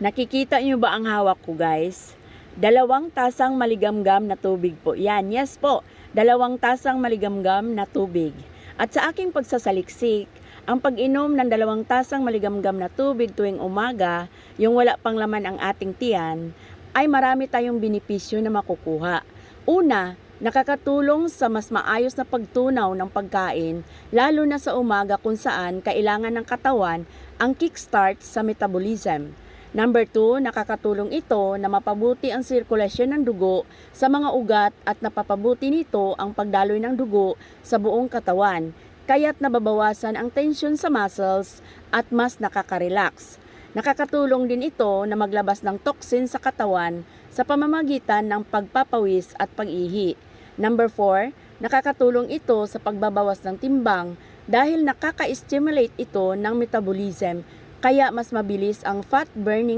Nakikita niyo ba ang hawak ko guys? Dalawang tasang maligamgam na tubig po. Yan, yes po. Dalawang tasang maligamgam na tubig. At sa aking pagsasaliksik, ang pag-inom ng dalawang tasang maligamgam na tubig tuwing umaga, yung wala pang laman ang ating tiyan, ay marami tayong benepisyo na makukuha. Una, nakakatulong sa mas maayos na pagtunaw ng pagkain, lalo na sa umaga kung saan kailangan ng katawan ang kickstart sa metabolism. Number two, nakakatulong ito na mapabuti ang sirkulasyon ng dugo sa mga ugat at napapabuti nito ang pagdaloy ng dugo sa buong katawan, kaya't nababawasan ang tension sa muscles at mas nakaka-relax. Nakakatulong din ito na maglabas ng toxin sa katawan sa pamamagitan ng pagpapawis at pag-ihi. Number 4, nakakatulong ito sa pagbabawas ng timbang dahil nakaka-stimulate ito ng metabolism kaya mas mabilis ang fat burning